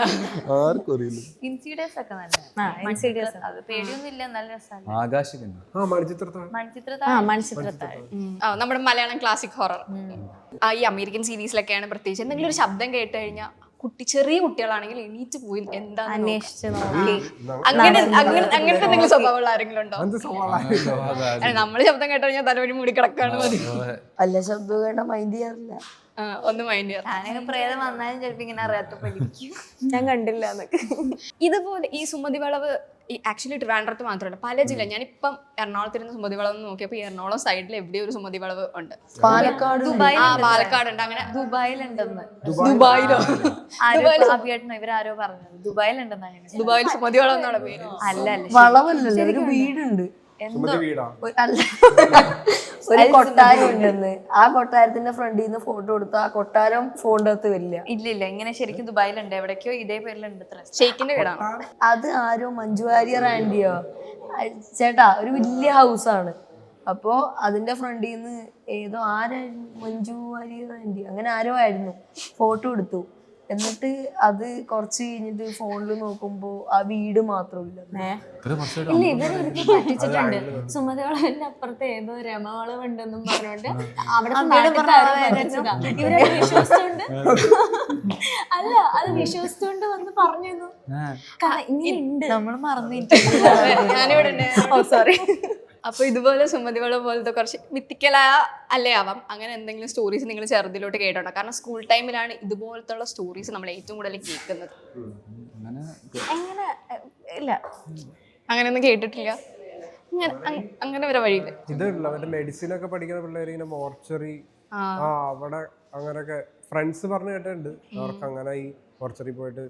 S4: ആർക്കും അറിയില്ല
S2: ഇൻസിഡൻസ് ഒക്കെ. നല്ല. അത് പേടിയൊന്നും ഇല്ല നല്ല രസമാണ്
S4: ആകാശകൻ
S3: ആ മണിച്ചിത്രത്താഴ്
S2: മൺചിത്രത്ത
S5: ആ മൺചിത്രത്താഴ്.
S1: ആ, നമ്മുടെ മലയാളം ക്ലാസിക് ഹൊറർ ആ ഈ അമേരിക്കൻ സീരീസിലൊക്കെയാണ് പ്രത്യേകിച്ച് എന്തെങ്കിലും ഒരു ശബ്ദം കേട്ട് കഴിഞ്ഞാൽ കുട്ടി ചെറിയ കുട്ടികളാണെങ്കിൽ എണീറ്റ് പോയി എന്താ
S5: അന്വേഷിച്ച് നോക്കി.
S1: അങ്ങനെ അങ്ങനെ അങ്ങനത്തെ എന്തെങ്കിലും സ്വഭാവമുള്ള ആരെങ്കിലും ഉണ്ടോ? നമ്മൾ ശബ്ദം കേട്ട് കഴിഞ്ഞാൽ തലവഴി മൂടി കിടക്കാണ് മതി.
S6: അല്ല ശബ്ദം കേട്ട മൈൻഡ് ചെയ്യാറില്ല.
S1: ആ, ഒന്ന് മൈൻഡ് ചെയ്യാം
S2: ഞാനൊക്കെ പ്രേതം വന്നാലും ചിലപ്പോ ഇങ്ങനെ അറിയാത്ത പഠിക്കും
S5: ഞാൻ കണ്ടില്ല എന്നൊക്കെ
S1: ഇതുപോലെ ഈ സുമതി വളവ് ആക്ച്വലി ട്രിവാൻഡ്രത്ത് മാത്രമല്ല പല ജില്ല ഞാനിപ്പം എറണാകുളത്തിരുന്ന് സുമതി വളവ് എന്ന് നോക്കിയപ്പോൾ ഈ എറണാകുളം സൈഡിൽ എവിടെ ഒരു സുമതി വളവ് ഉണ്ട്
S6: പാലക്കാട്
S1: ആ പാലക്കാട് ഉണ്ട് അങ്ങനെ
S2: ദുബായിലുണ്ടെന്ന്.
S1: ദുബായിലോ?
S2: അഭിയേട്ടനോ ഇവരാരോ പറഞ്ഞത്. ദുബായിലുണ്ടെന്നാണ്
S1: ദുബായിൽ സുമതി വളവ് എന്നാണ് പേര്?
S2: അല്ല അല്ല.
S6: വളവല്ലല്ലോ ഒരു വീടുണ്ട്. ഒരു- അല്ല ഒരു കൊട്ടാരം ഉണ്ടെന്ന്. ആ കൊട്ടാരത്തിന്റെ ഫ്രണ്ടിൽ നിന്ന് ഫോട്ടോ എടുത്തു ആ കൊട്ടാരം ഫോണിന്റെ അകത്ത് വരില്ല.
S2: ഇല്ല ഇല്ല ഇങ്ങനെ ശരിക്കും ദുബായിലുണ്ട്. എവിടേക്കോ ഇതേ പേരിലുണ്ട് ഇത്ര
S1: ഷെയ്ക്കിന്റെ വീടാണ്?
S6: അത് ആരോ മഞ്ജു വാര്യർ ആൻഡിയോ ചേട്ടാ ഒരു വലിയ ഹൗസ് ആണ്. അപ്പോ അതിന്റെ ഫ്രണ്ടിന്ന് നിന്ന് ഏതോ ആരായിരുന്നു മഞ്ജു വാര്യർ ആൻഡിയോ അങ്ങനെ ആരോ ആയിരുന്നു. ഫോട്ടോ എടുത്തു എന്നിട്ട് അത് കുറച്ച് കഴിഞ്ഞിട്ട് ഫോണിൽ നോക്കുമ്പോ ആ വീട് മാത്രമില്ല
S5: ഇല്ല ഇവർ ഒരിക്കൽ പറ്റിച്ചിട്ടുണ്ട്. സുമതിവളവിന്റെ അപ്പുറത്ത് ഏതോ രമവളവ് ഉണ്ടെന്നും പറഞ്ഞോണ്ട് അവിടെ ഇവരത് വിശ്വസിച്ചോണ്ട് അല്ല അത് വിശ്വസിച്ചോണ്ട് വന്ന് പറഞ്ഞു ഇങ്ങനെ ഉണ്ട്.
S2: നമ്മൾ മറന്നിട്ട്
S1: ഞാനിവിടെ
S5: സോറി
S1: അപ്പൊ ഇതുപോലെ സുമതി വളവ് പോലത്തെ കുറച്ച് മിത്തിക്കലായ അല്ലേ ആവാം. അങ്ങനെ എന്തെങ്കിലും സ്റ്റോറീസ് നിങ്ങൾ ചെറുതിലോട്ട് കേട്ടോ കാരണം സ്കൂൾ ടൈമിലാണ് ഇതുപോലത്തുള്ള സ്റ്റോറീസ് നമ്മൾ ഏറ്റവും കൂടുതൽ കേൾക്കുന്നത്.
S4: അങ്ങനെ
S5: എങ്ങനെ? ഇല്ല.
S1: അങ്ങനെയൊന്നും കേട്ടിട്ടില്ല. അങ്ങനെ ഒരു വരെ വഴിയില്ല.
S3: ഇതുള്ള മറ്റേ മെഡിസിൻ ഒക്കെ പഠിക്കുന്ന പിള്ളേർ ഇങ്ങനെ മോർച്ചറി
S1: ആ.
S3: ആ അവിടെ അങ്ങനെയൊക്കെ ഫ്രണ്ട്സ് പറഞ്ഞു കേട്ടിട്ടുണ്ട്. അവർക്ക് അങ്ങനെ ഈ മോർച്ചറി പോയിട്ട്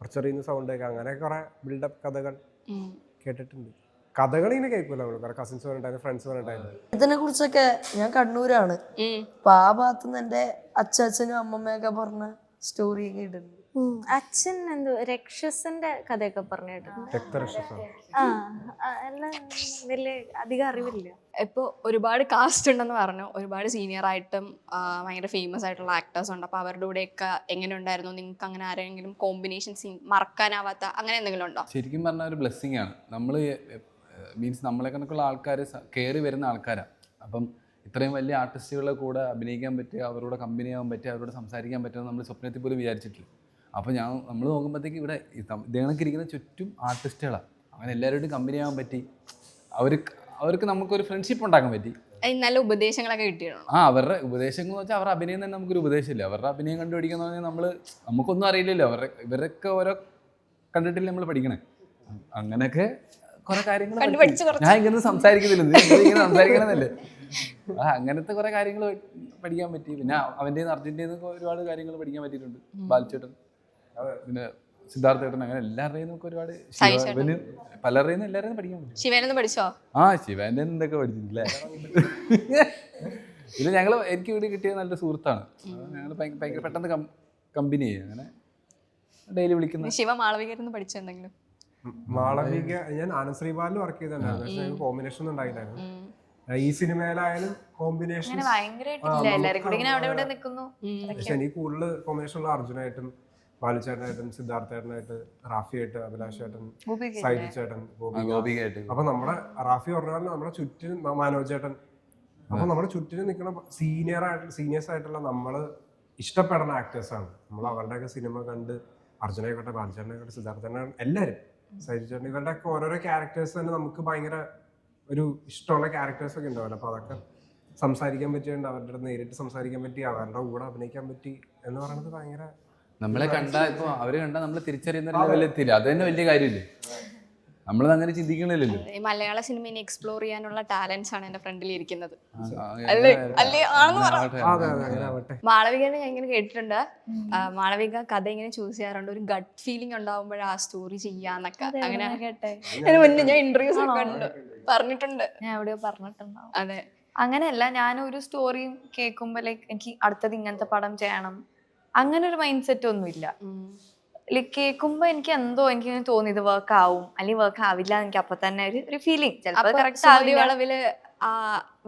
S3: മോർച്ചറിന്ന് സൗണ്ട് കേൾക്കാം അങ്ങനെ കുറെ ബിൽഡപ്പ് കഥകൾ കേട്ടിട്ടുണ്ട്. കഥകൾ ഇങ്ങനെ കേൾക്കൂല കുറെ കസിൻസ് പറഞ്ഞിട്ടായിരുന്നു ഫ്രണ്ട്സ് പറഞ്ഞിട്ടായിരുന്നു
S6: ഇതിനെ കുറിച്ചൊക്കെ ഞാൻ കണ്ണൂരാണ്. അപ്പൊ ആ ഭാഗത്തുനിന്ന് എന്റെ അച്ഛനും അമ്മമ്മയൊക്കെ പറഞ്ഞ സ്റ്റോറി കേട്ടിട്ടുണ്ട്
S5: അച്ഛൻ എന്തോ രക്ഷസന്റെ കഥയൊക്കെ പറഞ്ഞു കേട്ടിട്ടുണ്ട് ആ ആ, എല്ലാം വലിയ അധികം അറിവില്ല.
S1: ഇപ്പോൾ ഒരുപാട് കാസ്റ്റ് ഉണ്ടെന്ന് പറഞ്ഞു. ഒരുപാട് സീനിയർ ആയിട്ടും ഭയങ്കര ഫേമസ് ആയിട്ടുള്ള ആക്ടേഴ്സ് ഉണ്ട്. അപ്പോൾ അവരുടെ കൂടെയൊക്കെ എങ്ങനെ ഉണ്ടായിരുന്നു? നിങ്ങൾക്ക് അങ്ങനെ ആരെങ്കിലും കോമ്പിനേഷൻ സീൻ മറക്കാനാവാത്ത അങ്ങനെ എന്തെങ്കിലും ഉണ്ടോ?
S4: ശരിക്കും പറഞ്ഞാൽ ഒരു ബ്ലെസ്സിങ് ആണ്. നമ്മൾ മീൻസ് നമ്മളെ കണക്കുള്ള ആൾക്കാർ കയറി വരുന്ന ആൾക്കാരാണ് അപ്പം ഇത്രയും വലിയ ആർട്ടിസ്റ്റുകളെ കൂടെ അഭിനയിക്കാൻ പറ്റുക അവരോട് കമ്പനി ആവാൻ പറ്റുക അവരോട് സംസാരിക്കാൻ പറ്റുമെന്ന് നമ്മൾ സ്വപ്നത്തിൽ പോലും വിചാരിച്ചിട്ടില്ല. അപ്പോൾ ഞാൻ നമ്മൾ നോക്കുമ്പോഴത്തേക്ക് ഇവിടെ ഇതേണക്ക് ഇരിക്കുന്ന ചുറ്റും ആർട്ടിസ്റ്റുകളാണ് അങ്ങനെ എല്ലാവരോടും കമ്പനി ആവാൻ പറ്റി. അവർക്ക് അവർക്ക് നമുക്കൊരു ഫ്രണ്ട്ഷിപ്പ് ഉണ്ടാക്കാൻ പറ്റി.
S1: നല്ല ഉപദേശങ്ങളൊക്കെ കിട്ടിയിട്ടുണ്ടോ?
S4: ആ അവരുടെ ഉപദേശങ്ങൾ എന്ന് വെച്ചാൽ അവരുടെ അഭിനയം തന്നെ നമുക്കൊരു ഉപദേശമില്ല. അവരുടെ അഭിനയം കണ്ടുപിടിക്കുന്ന പറഞ്ഞാൽ നമ്മൾ നമുക്കൊന്നും അറിയില്ലല്ലോ. അവരുടെ ഇവരൊക്കെ ഓരോ കണ്ടിട്ടില്ല നമ്മൾ പഠിക്കണേ. അങ്ങനെയൊക്കെ കുറെ കാര്യങ്ങൾ. ഞാൻ ഇങ്ങനെ സംസാരിക്കുന്നില്ല. ഇങ്ങനെ സംസാരിക്കണമെന്നല്ലേ അങ്ങനത്തെ കുറെ കാര്യങ്ങൾ പഠിക്കാൻ പറ്റി. പിന്നെ അവന്റെ അർജന്റീന ഒരുപാട് കാര്യങ്ങൾ പഠിക്കാൻ പറ്റിയിട്ടുണ്ട്. ബാലിച്ചേട്ടൻ പിന്നെ സിദ്ധാർത്ഥ സിദ്ധാർത്ഥേട്ടൻ അങ്ങനെ എല്ലാവരുടെയും നമുക്ക് ഒരുപാട് പലരുടെയും എല്ലാവരെയും പഠിക്കാൻ പറ്റും.
S1: ശിവനൊന്നും പഠിച്ചോ?
S4: ആ ശിവന്റെ എന്തൊക്കെ പഠിച്ചിട്ടില്ലേ? ഇത് ഞങ്ങൾ എനിക്ക് ഇവിടെ കിട്ടിയ നല്ല സുഹൃത്താണ്. ഞങ്ങൾ ഭയങ്കര പെട്ടെന്ന് കമ്പനി ചെയ്യും. അങ്ങനെ ഡെയിലി വിളിക്കുന്നു
S1: ശിവ മാളവികരുന്ന് പഠിച്ചെന്തെങ്കിലും
S3: മാളവിക ഞാൻ ആനന്ദ് വർക്ക് ചെയ്തിട്ടുണ്ടായിരുന്നു. പക്ഷേ ഞങ്ങൾക്ക് കോമ്പിനേഷൻ ഒന്നും ഉണ്ടായില്ലായിരുന്നു ഈ സിനിമയിലായാലും കോമ്പിനേഷൻ പക്ഷെ എനിക്ക് കൂടുതൽ കോമ്പിനേഷൻ ഉള്ള അർജുനായിട്ടും ബാലുചേട്ടനായിട്ടും സിദ്ധാർത്ഥേട്ടനായിട്ട് റാഫിയായിട്ട് അഭിലാഷേട്ടൻ
S2: ഗോപിക
S3: സൈജു ചേട്ടൻ അപ്പൊ നമ്മുടെ റാഫി പറഞ്ഞാൽ നമ്മുടെ ചുറ്റിനും മ- മനോജ് ചേട്ടൻ അപ്പൊ നമ്മുടെ ചുറ്റിനും നിൽക്കുന്ന സീനിയർ ആയിട്ട് സീനിയേഴ്സ് ആയിട്ടുള്ള നമ്മൾ ഇഷ്ടപ്പെടുന്ന ആക്ടേഴ്സാണ് ആണ്. നമ്മൾ അവരുടെയൊക്കെ സിനിമ കണ്ട് അർജുനായിക്കോട്ടെ ബാലചേട്ടനായിക്കോട്ടെ സിദ്ധാർത്ഥനായിട്ട് എല്ലാവരും. സൈജു ചേട്ടൻ ഇവരുടെ ഒക്കെ ഓരോരോ ക്യാരക്ടേഴ്സ് തന്നെ നമുക്ക് ഭയങ്കര ഒരു ഇഷ്ടമുള്ള ക്യാരക്ടേഴ്സ് ഒക്കെ ഉണ്ടാവില്ല. അപ്പൊ അതൊക്കെ സംസാരിക്കാൻ പറ്റിയുണ്ട് അവരുടെ അടുത്ത് നേരിട്ട് സംസാരിക്കാൻ പറ്റി അവരുടെ കൂടെ അഭിനയിക്കാൻ പറ്റി എന്ന് പറയുന്നത് ഭയങ്കര
S4: നമ്മളെ കണ്ട ഇപ്പൊ അവർ കണ്ടാൽ നമ്മൾ തിരിച്ചറിയുന്ന എത്തില്ല അത് തന്നെ വലിയ കാര്യമില്ലേ? നമ്മളത് അങ്ങനെ ചിന്തിക്കണില്ലല്ലോ.
S1: ഈ മലയാള സിനിമയെ എക്സ്പ്ലോർ ചെയ്യാനുള്ള ടാലൻസ് ആണ് എന്റെ ഫ്രണ്ടിൽ ഇരിക്കുന്നത്. മാളവികനെ ഞാൻ ഇങ്ങനെ കേട്ടിട്ടുണ്ട്. മാളവിക കഥ ഇങ്ങനെ ചൂസ് ചെയ്യാറുണ്ട്. ഒരു ഗട്ട് ഫീലിംഗ് ഉണ്ടാവുമ്പോൾ ആ സ്റ്റോറി ചെയ്യാന്നൊക്കെ അങ്ങനെ
S2: കേട്ടെ.
S1: മുന്നേ ഞാൻ ഇന്റർവ്യൂസ് ഒക്കെ കണ്ടു. പറഞ്ഞിട്ടുണ്ട്.
S2: ഞാൻ എവിടെയോ പറഞ്ഞിട്ടുണ്ടാവും.
S1: അതെ.
S2: അങ്ങനെയല്ല ഞാൻ ഒരു സ്റ്റോറിയും കേൾക്കുമ്പോൾ ലൈക്ക് എനിക്ക് അടുത്തത് ഇങ്ങനത്തെ പടം ചെയ്യണം. അങ്ങനെ ഒരു മൈൻഡ് സെറ്റ് ഒന്നുമില്ല. ലൈക്ക് കേൾക്കുമ്പോൾ എനിക്ക് എന്തോ എനിക്ക് തോന്നി ഇത് വർക്ക് ആവും. അല്ലെങ്കിൽ വർക്ക് ആവില്ല എനിക്ക് അപ്പൊ തന്നെ ഒരു ഒരു ഫീലിംഗ് ചിലപ്പോൾ
S1: ആ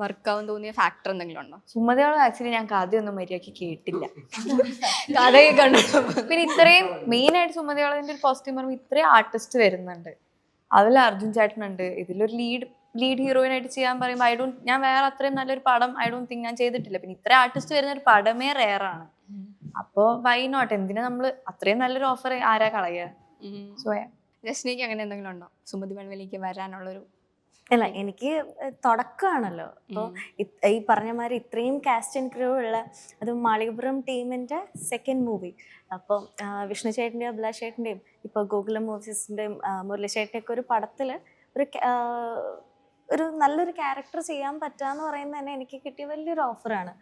S1: വർക്കാവും തോന്നിയ ഫാക്ടർ എന്തെങ്കിലും ഉണ്ടോ?
S2: സുമതിയോളം ആക്ച്വലി ഞാൻ കഥയൊന്നും മര്യാദയ്ക്ക് കേട്ടില്ല.
S1: കഥയൊക്കെ കണ്ടു?
S2: പിന്നെ ഇത്രയും മെയിൻ ആയിട്ട് സുമതിയോളതിന്റെ ഒരു പോസിറ്റീവ് പറയുമ്പോൾ ഇത്രയും ആർട്ടിസ്റ്റ് വരുന്നുണ്ട്. അതിൽ അർജുൻ ചേട്ടനുണ്ട്. ഇതിലൊരു ലീഡ് ലീഡ് ഹീറോയിൻ ആയിട്ട് ചെയ്യാൻ പറയുമ്പോൾ ഐ ഡോണ്ട് ഞാൻ വേറെ അത്രയും നല്ലൊരു പടം ഐ ഡോണ്ട് തിങ്ക് ഞാൻ ചെയ്തിട്ടില്ല. പിന്നെ ഇത്ര ആർട്ടിസ്റ്റ് വരുന്ന ഒരു പടമേ റെയറാണ് അപ്പോൾ വൈ നോട്ട് എന്തിനാ നമ്മൾ അത്രയും നല്ലൊരു ഓഫർ ആരാ കളയുക
S1: അങ്ങനെ എന്തെങ്കിലും ഉണ്ടോ? സുമതി വരാനുള്ള വരാനുള്ളൊരു
S5: അല്ല എനിക്ക് തുടക്കമാണല്ലോ. അപ്പോൾ ഈ പറഞ്ഞ മാതിരി ഇത്രയും കാസ്റ്റ് ആൻഡ് ക്രൂ ഉള്ള അത് മാളികപുരം ടീമിന്റെ സെക്കൻഡ് മൂവി അപ്പം വിഷ്ണു ചേട്ടന്റെയും അബ്ലാ ചേട്ടന്റെയും ഇപ്പോൾ ഗോകുലം മൂവീസിന്റെയും മുരളി ഒക്കെ ഒരു പടത്തിൽ ഒരു ഒരു നല്ലൊരു ക്യാരക്ടർ ചെയ്യാൻ പറ്റാന്ന് പറയുന്നത് തന്നെ എനിക്ക് കിട്ടിയ വലിയൊരു ഓഫറാണ്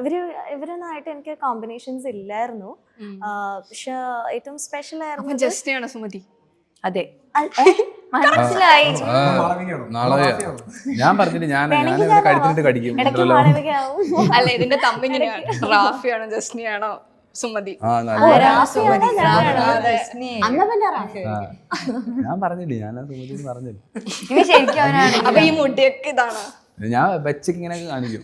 S5: ഇവർ ഇവരൊന്നായിട്ട് എനിക്ക് കോമ്പിനേഷൻസ് ഇല്ലായിരുന്നു. പക്ഷെ ഏറ്റവും സ്പെഷ്യൽ ആയിരുന്നു
S1: ജസ്റ്റിയാണോ സുമതി?
S2: അതെ? മനസ്സിലായി?
S4: ഞാൻ പറഞ്ഞിട്ട് ഞാൻ ഞാൻ കടിക്കും.
S1: അല്ല ഇതിന്റെ തമ്മിങ്ങനെയാണ് റാഫിയാണോ ജസ്നിയാണോ സുമതി.
S4: ഞാൻ പറഞ്ഞില്ലേ ഞാൻ സുമതി പറഞ്ഞില്ല
S2: ഇനി ശരിക്കും അവനാണ്.
S1: അപ്പൊ ഈ മുടിയൊക്കെ ഇതാണ്?
S4: ഞാൻ വെച്ചിങ്ങനെ ഇങ്ങനെ കാണിക്കും.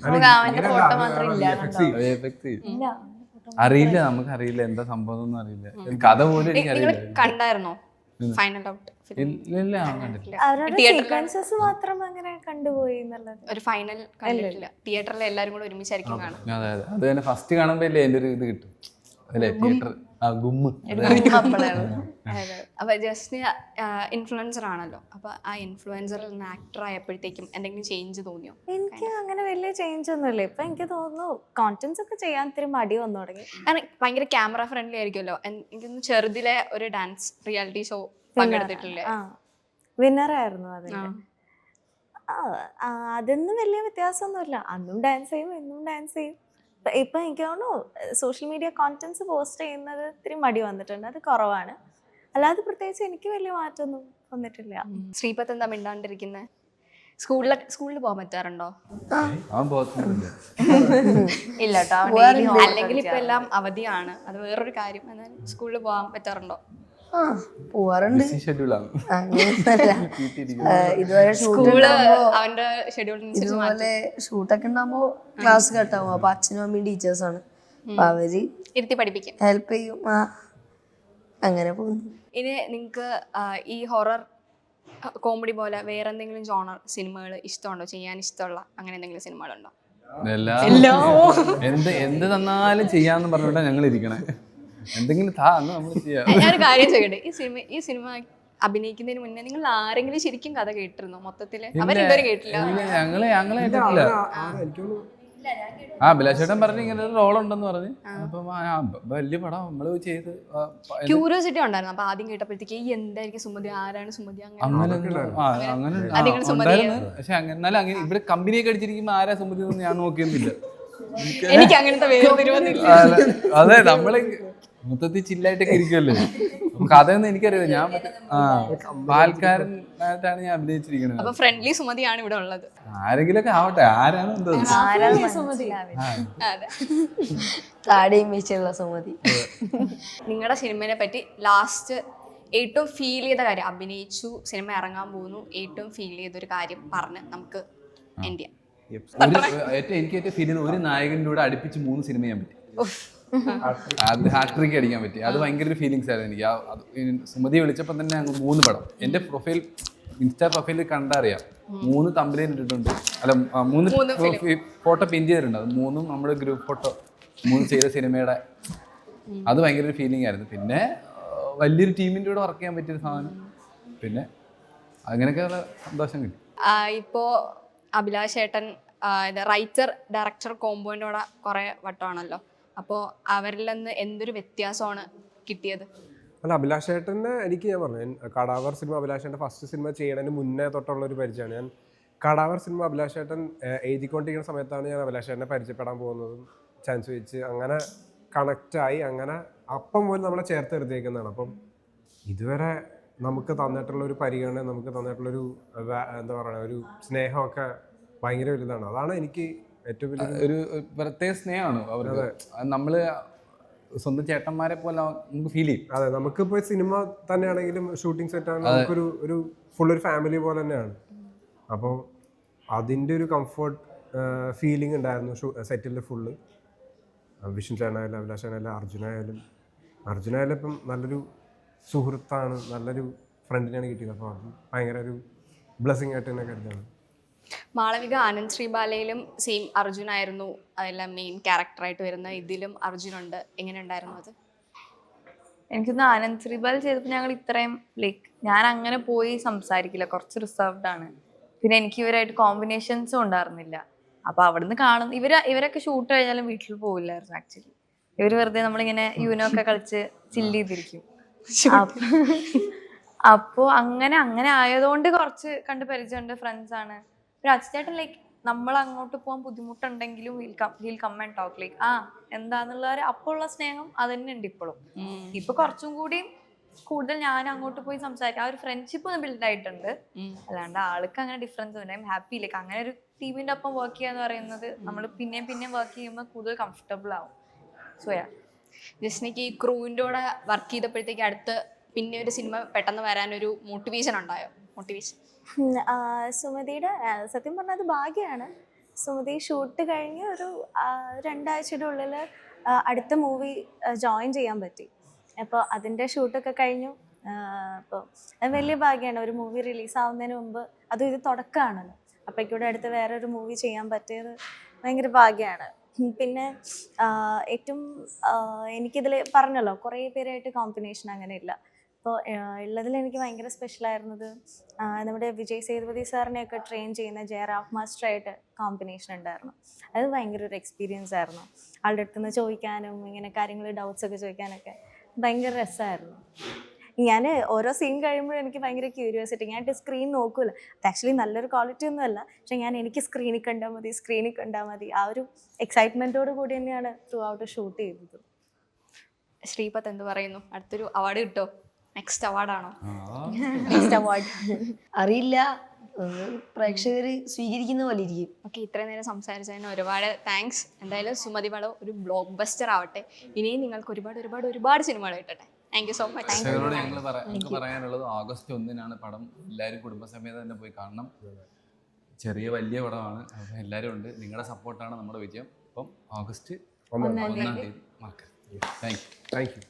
S4: അറിയില്ല നമുക്ക് അറിയില്ല എന്താ സംഭവം ഒന്നും അറിയില്ല. കഥ പോലും എനിക്ക്
S1: നിങ്ങൾ
S4: അറിയില്ല
S1: കണ്ടായിരുന്നോ? ഫൈനൽ ഔട്ട്
S4: ഇല്ല
S5: സീക്വൻസസ് മാത്രം അങ്ങനെ കണ്ടുപോയി
S1: ഒരു ഫൈനൽ കണ്ടിട്ടില്ല. തിയേറ്ററിൽ എല്ലാരും കൂടെ ഒരുമിച്ചായിരിക്കും കാണും
S4: അതെ അതെ. അത് തന്നെ ഫസ്റ്റ് കാണുമ്പോ അല്ലേ എന്റെ ഒരു ഇത് കിട്ടും? അല്ലേ? തിയേറ്റർ ആ ഗുമ്മ്.
S1: അപ്പൊ ജസ്റ്റ് ഇൻഫ്ലുവൻസർ ആണല്ലോ. അപ്പൊ ആ ഇൻഫ്ലുവൻസറിൽ നിന്ന് ആക്ടർ ആയപ്പോഴത്തേക്കും എന്തെങ്കിലും ചേഞ്ച് തോന്നിയോ?
S5: എനിക്ക് അങ്ങനെ വലിയ ചേഞ്ച് ഒന്നുമില്ല. ഇപ്പൊ എനിക്ക് തോന്നുന്നു കോntents ഒക്കെ ചെയ്യാൻ ഇത്തിരി മടി വന്നു തുടങ്ങി.
S1: കാരണം ഭയങ്കര ക്യാമറ ഫ്രണ്ട്ലി ആയിരിക്കുമല്ലോ. എനിക്കൊന്ന് ചെറുതിലെ ഒരു ഡാൻസ് റിയാലിറ്റി ഷോ പങ്കെടുത്തിട്ടില്ലേ?
S5: ആ. വിന്നർ ആയിരുന്നു അതിന് അതൊന്നും വലിയ വ്യത്യാസമൊന്നുമില്ല. അന്നും ഡാൻസ് ചെയ്യും ഇന്നും ഡാൻസ് ചെയ്യും. ഇപ്പൊ- എനിക്ക് തോന്നുന്നു സോഷ്യൽ മീഡിയ കോണ്ടൻസ് പോസ്റ്റ് ചെയ്യുന്നത് ഇത്തിരി മടി വന്നിട്ടുണ്ട്. അത് കുറവാണ്. അല്ലാതെ പ്രത്യേകിച്ച് എനിക്ക് വലിയ മാറ്റമൊന്നും വന്നിട്ടില്ല.
S1: ശ്രീപത്ത് എന്താ മിണ്ടാണ്ടിരിക്കുന്നത് സ്കൂളിൽ പോകാൻ പറ്റാറുണ്ടോ?
S2: ഇല്ല കേട്ടോ
S1: അല്ലെങ്കിൽ ഇപ്പൊ എല്ലാം അവധിയാണ്. അത് വേറൊരു കാര്യം. എന്നാലും സ്കൂളിൽ പോകാൻ പറ്റാറുണ്ടോ?
S6: ആ പോവാറുണ്ട്. ഇതുവരെ ഇതുപോലെ ഷൂട്ടൊക്കെ ഉണ്ടാകുമ്പോ ക്ലാസ് കട്ടാവും. അപ്പൊ അച്ഛനും അമ്മയും ടീച്ചേഴ്സാണ് അപ്പൊ അവർ
S1: ഇരുത്തി പഠിപ്പിക്കും.
S6: ഹെൽപ്പ് ചെയ്യും. ആ അങ്ങനെ പോകുന്നു.
S1: ഇനി നിങ്ങൾക്ക് ഈ ഹൊറർ കോമഡി പോലെ വേറെ എന്തെങ്കിലും ജോണർ സിനിമകൾ ഇഷ്ടമുണ്ടോ? ചെയ്യാൻ ഇഷ്ടമുള്ള അങ്ങനെ എന്തെങ്കിലും സിനിമകളുണ്ടോ?
S4: എല്ലാം. എന്ത് എന്ത് തന്നാലും ചെയ്യാന്ന് പറഞ്ഞോണ്ടാ ഞങ്ങൾ ഇരിക്കണേ എന്തെങ്കിലും താ അന്ന് നമ്മൾ ചെയ്യാം.
S1: ഞാനൊരു കാര്യം ചോദിക്കട്ടെ? ഈ സിനിമ ഈ സിനിമ അഭിനയിക്കുന്നതിന് മുന്നേ നിങ്ങൾ ആരെങ്കിലും ശരിക്കും കഥ കേട്ടിരുന്നോ? മൊത്തത്തിൽ? അവരെന്തോരം കേട്ടില്ല?
S4: ഞങ്ങൾ ഞങ്ങളെ കേട്ടിട്ടില്ല. ആ ബിലാശേട്ടൻ പറഞ്ഞു ഇങ്ങനെ ഒരു റോൾ ഉണ്ടെന്ന് പറഞ്ഞ് അപ്പം വലിയ പടം നമ്മൾ ചെയ്ത്
S1: ക്യൂരിയോസിറ്റി ഉണ്ടായിരുന്നു. അപ്പൊ ആദ്യം കേട്ടപ്പോഴത്തേക്ക് ഈ എന്തായിരിക്കും സുമതി? ആരാണ് സുമതി? അങ്ങനെ.
S4: അങ്ങനെ പക്ഷെ അങ്ങനെ എന്നാലും അങ്ങനെ ഇവിടെ കമ്പനിയൊക്കെ അടിച്ചിരിക്കുമ്പോ ആരാ സുമതി എന്ന് ഞാൻ നോക്കിയൊന്നുമില്ല.
S1: എനിക്ക് അങ്ങനത്തെ
S4: അതെ നമ്മൾ മൊത്തത്തിൽ ചില്ലായിട്ടൊക്കെ ഇരിക്കുമല്ലേ കഥയൊന്നും എനിക്കറിയാം ഞാൻ ആ പാൽക്കാരനായിട്ടാണ് ഞാൻ അഭിനയിച്ചിരിക്കുന്നത്.
S1: അപ്പൊ ഫ്രണ്ട്ലി സുമതിയാണ് ഇവിടെ ഉള്ളത്.
S4: ആരെങ്കിലൊക്കെ ആവട്ടെ. ആരാണ് എന്തോ?
S6: താടിയും വെച്ചുള്ള സുമതി.
S1: നിങ്ങളുടെ സിനിമയെ പറ്റി ലാസ്റ്റ് ഏറ്റവും ഫീൽ ചെയ്ത കാര്യം അഭിനയിച്ചു സിനിമ ഇറങ്ങാൻ പോകുന്നു ഏറ്റവും ഫീൽ ചെയ്ത ഒരു കാര്യം പറഞ്ഞ് നമുക്ക് എൻഡ് ചെയ്യാം.
S4: ഏറ്റവും എനിക്ക് ഏറ്റവും ഫീൽ ചെയ്യുന്ന ഒരു നായകന്റെ കൂടെ അടുപ്പിച്ച് മൂന്ന് സിനിമ ചെയ്യാൻ പറ്റി. അത് ഹാട്രിക്ക് അടിക്കാൻ പറ്റി. അത് ഭയങ്കര ഒരു ഫീലിങ്സ് ആയിരുന്നു എനിക്ക്. ആ- സുമതി വിളിച്ചപ്പോൾ തന്നെ അങ്ങ് മൂന്ന് പടം. എന്റെ പ്രൊഫൈൽ ഇൻസ്റ്റാ പ്രൊഫൈലിൽ കണ്ടറിയാം. മൂന്ന് തമ്പലേൻ ഇട്ടിട്ടുണ്ട്. അല്ല മൂന്ന് ഫോട്ടോ പിൻ ചെയ്തിട്ടുണ്ട്. അത് മൂന്നും നമ്മുടെ ഗ്രൂപ്പ് ഫോട്ടോ മൂന്ന് ചെയ്ത സിനിമയുടെ അത് ഭയങ്കര ഒരു ഫീലിംഗ് ആയിരുന്നു. പിന്നെ വലിയൊരു ടീമിന്റെ കൂടെ വർക്ക് ചെയ്യാൻ പറ്റിയൊരു സാധനം. പിന്നെ അങ്ങനെയൊക്കെയുള്ള സന്തോഷം കിട്ടി.
S1: ഇപ്പോൾ ഇപ്പോ അഭിലാഷ് ഏട്ടൻ റൈറ്റർ ഡയറക്ടർ കോമ്പോന്റെ കൂടെ കുറെ വട്ടമാണല്ലോ. അപ്പോൾ അവരിൽ നിന്ന് എന്തൊരു വ്യത്യാസമാണ് കിട്ടിയത്?
S3: അല്ല അഭിലാഷ് ചേട്ടന്റെ എനിക്ക് ഞാൻ പറഞ്ഞു cadaver cinema Abhilash first cinema ചെയ്യണതിന് മുന്നേ തൊട്ടുള്ള ഒരു പരിചയമാണ്. ഞാൻ കടാവർ സിനിമ അഭിലാഷ് ചേട്ടൻ എഴുതിക്കൊണ്ടിരിക്കുന്ന സമയത്താണ് ഞാൻ അഭിലാഷ് ചേട്ടനെ പരിചയപ്പെടാൻ പോകുന്നതും ചാൻസ് വെച്ച് അങ്ങനെ കണക്റ്റായി അങ്ങനെ അപ്പം പോലും നമ്മളെ ചേർത്ത് എടുത്തേക്കുന്നതാണ് അപ്പം ഇതുവരെ നമുക്ക് തന്നിട്ടുള്ള ഒരു പരിഗണന നമുക്ക് തന്നിട്ടുള്ളൊരു എന്താ പറയുക ഒരു സ്നേഹമൊക്കെ ഭയങ്കര വലുതാണ്. അതാണ് എനിക്ക് ഏറ്റവും വലിയ
S4: ഒരു ഒരു പ്രത്യേക സ്നേഹമാണ് അവർക്ക്. നമ്മൾ സ്വന്തം ചേട്ടന്മാരെ പോലെ നമുക്ക് ഫീൽ ചെയ്യും.
S3: അതെ നമുക്ക് ഇപ്പോൾ സിനിമ തന്നെയാണെങ്കിലും ഷൂട്ടിംഗ് സെറ്റ് ആണെങ്കിലും നമുക്കൊരു ഒരു ഫുൾ ഒരു ഫാമിലി പോലെ തന്നെയാണ്. അപ്പോൾ അതിന്റെ ഒരു കംഫർട്ട് ഫീലിംഗ് ഉണ്ടായിരുന്നു സെറ്റിൽ ഫുള്ള് വിഷ്ണു ചേട്ടനായാലും അഭിലാഷ് ചേട്ടനായാലും അർജുനായാലും അർജുനായാലും ഇപ്പം നല്ലൊരു സുഹൃത്താണ് നല്ലൊരു ഫ്രണ്ടിനെയാണ് കിട്ടിയത്. അപ്പോൾ അത് ഭയങ്കര ഒരു ബ്ലെസ്സിങ് ആയിട്ട് തന്നെ കരുതാണ്
S1: മാളവിക ആനന്ദ് ശ്രീബാലയിലും സെയിം അർജുനായിരുന്നു അതെല്ലാം മെയിൻ ക്യാരക്ടറായിട്ട് വരുന്ന ഇതിലും അർജുനുണ്ട് എങ്ങനെ ഉണ്ടായിരുന്നു അത്?
S2: എനിക്കൊന്ന് ആനന്ദ് ശ്രീബാൽ ചെയ്തപ്പോൾ ഞങ്ങൾ ഇത്രയും ലൈക്ക് ഞാൻ അങ്ങനെ പോയി സംസാരിക്കില്ല. കുറച്ച് റിസർവ്ഡ് ആണ്. പിന്നെ എനിക്ക് ഇവരായിട്ട് കോമ്പിനേഷൻസും ഉണ്ടായിരുന്നില്ല. അപ്പൊ അവിടുന്ന് കാണും ഇവർ ഇവരൊക്കെ ഷൂട്ട് കഴിഞ്ഞാലും വീട്ടിൽ പോവില്ലായിരുന്നു ആക്ച്വലി ഇവർ വെറുതെ നമ്മളിങ്ങനെ യൂനോ ഒക്കെ കളിച്ച് ചില്ല് ചെയ്തിരിക്കും. അപ്പോൾ അപ്പോ അങ്ങനെ അങ്ങനെ ആയതുകൊണ്ട് കുറച്ച് കണ്ട് പരിചയമുണ്ട് ഫ്രണ്ട്സ് ആണ്. അച്ഛേട്ടൻ ലൈക്ക് നമ്മൾ അങ്ങോട്ട് പോകാൻ ബുദ്ധിമുട്ടുണ്ടെങ്കിലും will come and talk like ആ എന്താന്നുള്ള അപ്പോൾ ഉള്ള സ്നേഹം അത് തന്നെ ഉണ്ട് ഇപ്പോഴും ഇപ്പൊ കുറച്ചും കൂടി കൂടുതൽ ഞാൻ അങ്ങോട്ട് പോയി സംസാരിക്കാം. ആ ഒരു ഫ്രണ്ട്ഷിപ്പ് ഒന്ന് ബിൽഡ് ആയിട്ടുണ്ട്. അല്ലാണ്ട് ആൾക്ക് അങ്ങനെ ഡിഫറൻസ് ഉണ്ട് ഐ എം ഹാപ്പി ലൈക്ക് അങ്ങനെ ഒരു ടീമിന്റെ ഒപ്പം വർക്ക് ചെയ്യാന്ന് പറയുന്നത് നമ്മൾ പിന്നെയും പിന്നെയും വർക്ക് ചെയ്യുമ്പോൾ കൂടുതൽ കംഫർട്ടബിൾ ആവും. സോ യാ
S1: ജസ്നിക്ക് ഈ ക്രൂവിന്റെ കൂടെ വർക്ക് ചെയ്തപ്പോഴത്തേക്ക് അടുത്ത് പിന്നെ ഒരു സിനിമ പെട്ടെന്ന് വരാനൊരു മോട്ടിവേഷൻ ഉണ്ടായോ? മോട്ടിവേഷൻ
S5: സുമതിയുടെ സത്യം പറഞ്ഞാൽ അത് ഭാഗ്യമാണ് സുമതി ഷൂട്ട് കഴിഞ്ഞ് ഒരു രണ്ടാഴ്ചയുടെ ഉള്ളിൽ അടുത്ത മൂവി ജോയിൻ ചെയ്യാൻ പറ്റി. അപ്പോൾ അതിന്റെ ഷൂട്ടൊക്കെ കഴിഞ്ഞു. അപ്പോൾ അത് വലിയ ഭാഗ്യമാണ് ഒരു മൂവി റിലീസ് ആവുന്നതിന് മുമ്പ് അതും ഇത് തുടക്കമാണല്ലോ അപ്പോഴേക്കൂടെ അടുത്ത് വേറെ ഒരു മൂവി ചെയ്യാൻ പറ്റിയത് ഭയങ്കര ഭാഗ്യമാണ് പിന്നെ ഏറ്റവും എനിക്കിതിൽ പറഞ്ഞല്ലോ കുറേ പേരായിട്ട് കോമ്പിനേഷൻ അങ്ങനെ ഇല്ല അപ്പോൾ ഉള്ളതിൽ എനിക്ക് ഭയങ്കര സ്പെഷ്യലായിരുന്നത് നമ്മുടെ വിജയ് സേതുപതി സാറിനെയൊക്കെ ട്രെയിൻ ചെയ്യുന്ന ജയറാഫ് മാസ്റ്ററായിട്ട് കോമ്പിനേഷൻ ഉണ്ടായിരുന്നു. അത് ഭയങ്കര ഒരു എക്സ്പീരിയൻസ് ആയിരുന്നു. ആളുടെ അടുത്ത് നിന്ന് ചോദിക്കാനും ഇങ്ങനെ കാര്യങ്ങൾ ഡൗട്ട്സ് ഒക്കെ ചോദിക്കാനൊക്കെ ഭയങ്കര രസമായിരുന്നു ഞാൻ ഓരോ സീൻ കഴിയുമ്പോഴും എനിക്ക് ഭയങ്കര ക്യൂരിയോസിറ്റി ഞാൻ സ്ക്രീൻ നോക്കൂല. അത് ആക്ച്വലി നല്ലൊരു ക്വാളിറ്റി ഒന്നുമല്ല പക്ഷെ ഞാൻ എനിക്ക് സ്ക്രീനിൽ കണ്ടാൽ മതി സ്ക്രീനിൽ കണ്ടാൽ മതി. ആ ഒരു എക്സൈറ്റ്മെന്റോട് കൂടി തന്നെയാണ് ത്രൂ ഔട്ട് ഷൂട്ട് ചെയ്തത്.
S1: ശ്രീപത്ത് എന്ത് പറയുന്നു? അടുത്തൊരു അവാർഡ് കിട്ടോ? നെക്സ്റ്റ് അവാർഡാണോ
S5: നെക്സ്റ്റ് അവാർഡ്
S6: അറിയില്ല. പ്രേക്ഷകർ സ്വീകരിക്കുന്ന പോലെ ഇരിക്കും.
S1: ഓക്കെ ഇത്രയും നേരം സംസാരിച്ചതിന് ഒരുപാട് താങ്ക്സ് എന്തായാലും സുമതി പടം ഒരു ബ്ലോക്ക് ബസ്റ്റർ ആവട്ടെ. ഇനിയും നിങ്ങൾക്ക് ഒരുപാട് ഒരുപാട് ഒരുപാട് സിനിമകൾ കിട്ടട്ടെ. താങ്ക് യു സോ മച്ച്
S4: പ്രേക്ഷകരോട് ഞങ്ങൾ പറയാനുള്ളത് ഓഗസ്റ്റ് ഒന്നിനാണ് പടം. എല്ലാവരും കുടുംബസമേതം തന്നെ പോയി കാണണം. ചെറിയ വലിയ പടമാണ്. അപ്പം എല്ലാവരും ഉണ്ട്. നിങ്ങളുടെ സപ്പോർട്ടാണ് നമ്മുടെ വിജയം. അപ്പം ഓഗസ്റ്റ്
S3: ഒന്നാം
S4: ഒന്നാം തീയതി. മറക്കരുത് താങ്ക് യു
S3: താങ്ക് യു